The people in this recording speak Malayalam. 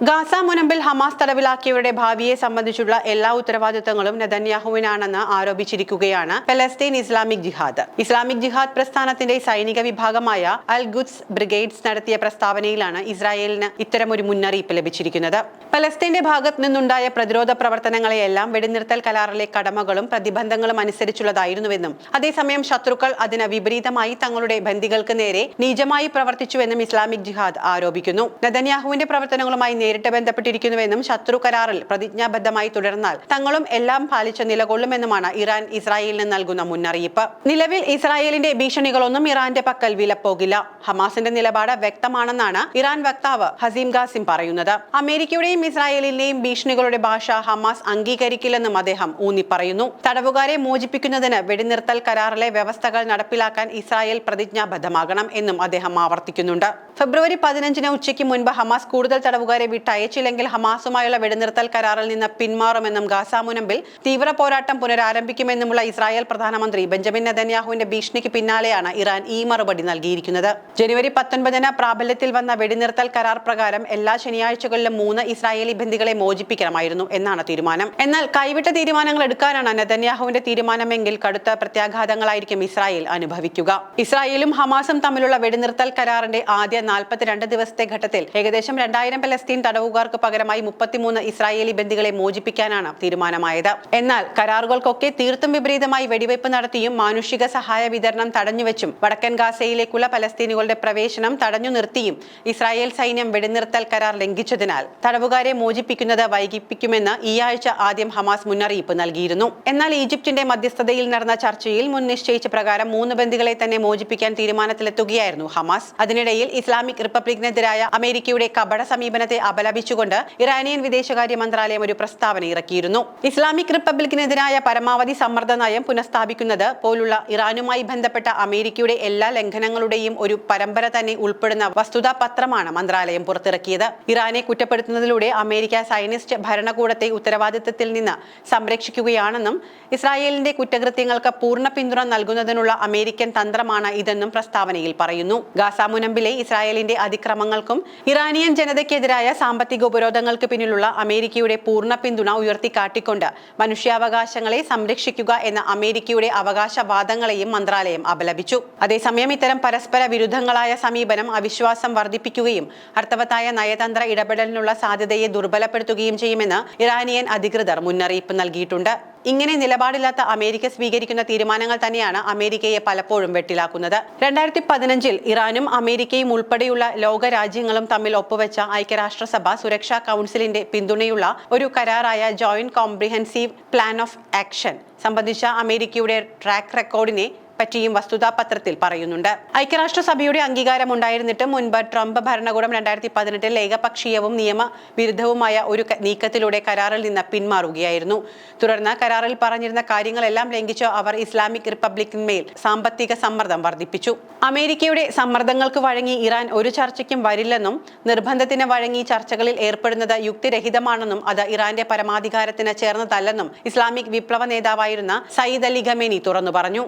ഗാസ മുനമ്പിൽ ഹമാസ് തടവിലാക്കിയവരുടെ ഭാവിയെ സംബന്ധിച്ചുള്ള എല്ലാ ഉത്തരവാദിത്തങ്ങളും നെതന്യാഹുവിനാണെന്ന് ആരോപിച്ചിരിക്കുകയാണ് പലസ്തീൻ ഇസ്ലാമിക് ജിഹാദ്. ഇസ്ലാമിക് ജിഹാദ് പ്രസ്ഥാനത്തിന്റെ സൈനിക വിഭാഗമായ അൽ ഗുഡ്സ് ബ്രിഗേഡ്സ് നടത്തിയ പ്രസ്താവനയിലാണ് ഇസ്രായേലിന് ഇത്തരമൊരു മുന്നറിയിപ്പ് ലഭിച്ചിരിക്കുന്നത്. പലസ്തീന്റെ ഭാഗത്ത് നിന്നുണ്ടായ പ്രതിരോധ പ്രവർത്തനങ്ങളെയെല്ലാം വെടിനിർത്തൽ കരാറിലെ കടമകളും പ്രതിബന്ധങ്ങളും അനുസരിച്ചുള്ളതായിരുന്നുവെന്നും അതേസമയം ശത്രുക്കൾ അതിന് വിപരീതമായി തങ്ങളുടെ ബന്ദികൾക്ക് നേരെ നീചമായി പ്രവർത്തിച്ചുവെന്നും ഇസ്ലാമിക് ജിഹാദ് ആരോപിക്കുന്നു. നെതന്യാഹുവിന്റെ പ്രവർത്തനങ്ങളുമായി നേരിട്ട് ബന്ധപ്പെട്ടിരിക്കുന്നുവെന്നും ശത്രു കരാറിൽ പ്രതിജ്ഞാബദ്ധമായി തുടർന്നാൽ തങ്ങളും എല്ലാം പാലിച്ച് നിലകൊള്ളുമെന്നുമാണ് ഇറാൻ ഇസ്രായേലിന് നൽകുന്ന മുന്നറിയിപ്പ്. നിലവിൽ ഇസ്രായേലിന്റെ ഭീഷണികളൊന്നും ഇറാന്റെ പക്കൽ വിലപ്പോകില്ല. ഹമാസിന്റെ നിലപാട് വ്യക്തമാണെന്നാണ് ഇറാൻ വക്താവ് ഹസീം ഖാസിം പറയുന്നത്. അമേരിക്കയുടെയും ഇസ്രായേലിന്റെയും ഭീഷണികളുടെ ഭാഷ ഹമാസ് അംഗീകരിക്കില്ലെന്നും അദ്ദേഹം ഊന്നി പറയുന്നു തടവുകാരെ മോചിപ്പിക്കുന്നതിന് വെടിനിർത്തൽ കരാറിലെ വ്യവസ്ഥകൾ നടപ്പിലാക്കാൻ ഇസ്രായേൽ പ്രതിജ്ഞാബദ്ധമാകണം എന്നും അദ്ദേഹം ആവർത്തിക്കുന്നുണ്ട്. ഫെബ്രുവരി പതിനഞ്ചിന് ഉച്ചയ്ക്ക് മുൻപ് ഹമാസ് കൂടുതൽ തടവുകാരെ വിട്ടയച്ചില്ലെങ്കിൽ ഹമാസുമായുള്ള വെടിനിർത്തൽ കരാറിൽ നിന്ന് പിന്മാറുമെന്നും ഗാസ മുനമ്പിൽ തീവ്ര പോരാട്ടം പുനരാരംഭിക്കുമെന്നുമുള്ള ഇസ്രായേൽ പ്രധാനമന്ത്രി ബെഞ്ചമിൻ നെതന്യാഹുവിന്റെ ഭീഷണിക്ക് പിന്നാലെയാണ് ഇറാൻ ഈ മറുപടി നൽകിയിരിക്കുന്നത്. ജനുവരി പത്തൊൻപതിന് പ്രാബല്യത്തിൽ വന്ന വെടിനിർത്തൽ കരാർ പ്രകാരം എല്ലാ ശനിയാഴ്ചകളിലും മൂന്ന് ഇസ്രായേലി ബന്ധികളെ മോചിപ്പിക്കണമായിരുന്നു എന്നാണ് തീരുമാനം. എന്നാൽ കൈവിട്ട തീരുമാനങ്ങൾ എടുക്കാനാണ് നെതന്യാഹുവിന്റെ തീരുമാനമെങ്കിൽ കടുത്ത പ്രത്യാഘാതങ്ങളായിരിക്കും ഇസ്രായേൽ അനുഭവിക്കുക. ഇസ്രായേലും ഹമാസും തമ്മിലുള്ള വെടിനിർത്തൽ കരാറിന്റെ ആദ്യ നാൽപ്പത്തിരണ്ട് ദിവസത്തെ ഘട്ടത്തിൽ ഏകദേശം രണ്ടായിരം പലസ്തീൻ തടവുകാർക്ക് പകരമായി മുപ്പത്തിമൂന്ന് ഇസ്രായേലി ബന്ദികളെ മോചിപ്പിക്കാനാണ് തീരുമാനമായത്. എന്നാൽ കരാറുകൾക്കൊക്കെ തീർത്തും വിപരീതമായി വെടിവയ്പ് നടത്തിയും മാനുഷിക സഹായ വിതരണം തടഞ്ഞുവെച്ചും വടക്കൻ ഗാസയിലേക്കുള്ള പലസ്തീനുകളുടെ പ്രവേശനം തടഞ്ഞു നിർത്തിയും ഇസ്രായേൽ സൈന്യം വെടിനിർത്തൽ കരാർ ലംഘിച്ചതിനാൽ തടവുകാരെ മോചിപ്പിക്കുന്നത് വൈകിപ്പിക്കുമെന്ന് ഈ ആഴ്ച ആദ്യം ഹമാസ് മുന്നറിയിപ്പ് നൽകിയിരുന്നു. എന്നാൽ ഈജിപ്തിന്റെ മധ്യസ്ഥതയിൽ നടന്ന ചർച്ചയിൽ മുൻ നിശ്ചയിച്ച പ്രകാരം മൂന്ന് ബന്ദികളെ തന്നെ മോചിപ്പിക്കാൻ തീരുമാനത്തിലെത്തുകയായിരുന്നു ഹമാസ്. അതിനിടയിൽ ഇസ്ലാമിക് റിപ്പബ്ലിക്കിനെതിരായ അമേരിക്കയുടെ കപട സമീപനത്തെ അപലപിച്ചുകൊണ്ട് ഇറാനിയൻ വിദേശകാര്യ മന്ത്രാലയം ഒരു പ്രസ്താവന ഇറക്കിയിരുന്നു. ഇസ്ലാമിക് റിപ്പബ്ലിക്കിനെതിരായ പരമാവധി സമ്മർദ്ദ നയം പുനഃസ്ഥാപിക്കുന്നത് പോലുള്ള ഇറാനുമായി ബന്ധപ്പെട്ട അമേരിക്കയുടെ എല്ലാ ലംഘനങ്ങളുടെയും ഒരു പരമ്പര തന്നെ ഉൾപ്പെടുന്ന വസ്തുതാ പത്രമാണ് മന്ത്രാലയം പുറത്തിറക്കിയത്. ഇറാനെ കുറ്റപ്പെടുത്തുന്നതിലൂടെ അമേരിക്ക സൈനിസ്റ്റ് ഭരണകൂടത്തെ ഉത്തരവാദിത്തത്തിൽ നിന്ന് സംരക്ഷിക്കുകയാണെന്നും ഇസ്രായേലിന്റെ കുറ്റകൃത്യങ്ങൾക്ക് പൂർണ പിന്തുണ നൽകുന്നതിനുള്ള അമേരിക്കൻ തന്ത്രമാണ് ഇതെന്നും പ്രസ്താവനയിൽ പറയുന്നു. ഗാസ മുനമ്പിലെ ഇസ്രായേലിന്റെ അതിക്രമങ്ങൾക്കും ഇറാനിയൻ ജനതയ്ക്കെതിരായ സാമ്പത്തിക ഉപരോധങ്ങൾക്ക് പിന്നിലുള്ള അമേരിക്കയുടെ പൂർണ പിന്തുണ ഉയർത്തിക്കാട്ടിക്കൊണ്ട് മനുഷ്യാവകാശങ്ങളെ സംരക്ഷിക്കുക എന്ന അമേരിക്കയുടെ അവകാശവാദങ്ങളെയും മന്ത്രാലയം അപലപിച്ചു. അതേസമയം ഇത്തരം പരസ്പര വിരുദ്ധങ്ങളായ സമീപനം അവിശ്വാസം വർദ്ധിപ്പിക്കുകയും അർത്ഥവത്തായ നയതന്ത്ര ഇടപെടലിനുള്ള സാധ്യതയെ ദുർബലപ്പെടുത്തുകയും ചെയ്യുമെന്ന് ഇറാനിയൻ അധികൃതർ മുന്നറിയിപ്പ് നൽകിയിട്ടുണ്ട്. ഇങ്ങനെ നിലപാടില്ലാത്ത അമേരിക്ക സ്വീകരിക്കുന്ന തീരുമാനങ്ങൾ തന്നെയാണ് അമേരിക്കയെ പലപ്പോഴും വെട്ടിലാക്കുന്നത്. രണ്ടായിരത്തി പതിനഞ്ചിൽ ഇറാനും അമേരിക്കയും ഉൾപ്പെടെയുള്ള ലോക രാജ്യങ്ങളും തമ്മിൽ ഒപ്പുവെച്ച ഐക്യരാഷ്ട്രസഭ സുരക്ഷാ കൗൺസിലിന്റെ പിന്തുണയുള്ള ഒരു കരാറായ joint comprehensive plan of action സംബന്ധിച്ച അമേരിക്കയുടെ ട്രാക്ക് റെക്കോർഡിനെ പറ്റിയും വസ്തുതാ പത്രത്തിൽ പറയുന്നുണ്ട്. ഐക്യരാഷ്ട്രസഭയുടെ അംഗീകാരം ഉണ്ടായിരുന്നിട്ടും മുൻപ് ട്രംപ് ഭരണകൂടം രണ്ടായിരത്തി പതിനെട്ടിൽ ഏകപക്ഷീയവും നിയമവിരുദ്ധവുമായ ഒരു നീക്കത്തിലൂടെ കരാറിൽ നിന്ന് പിന്മാറുകയായിരുന്നു. തുടർന്ന് കരാറിൽ പറഞ്ഞിരുന്ന കാര്യങ്ങളെല്ലാം ലംഘിച്ച് അവർ ഇസ്ലാമിക് റിപ്പബ്ലിക്കിന്മേൽ സാമ്പത്തിക സമ്മർദ്ദം വർദ്ധിപ്പിച്ചു. അമേരിക്കയുടെ സമ്മർദ്ദങ്ങൾക്ക് വഴങ്ങി ഇറാൻ ഒരു ചർച്ചയ്ക്കും വരില്ലെന്നും നിർബന്ധത്തിന് വഴങ്ങി ചർച്ചകളിൽ ഏർപ്പെടുന്നത് യുക്തിരഹിതമാണെന്നും അത് ഇറാന്റെ പരമാധികാരത്തിന് ചേർന്നതല്ലെന്നും ഇസ്ലാമിക് വിപ്ലവ നേതാവായിരുന്ന സയ്യിദ് അലി ഖമേനി തുറന്നു പറഞ്ഞു.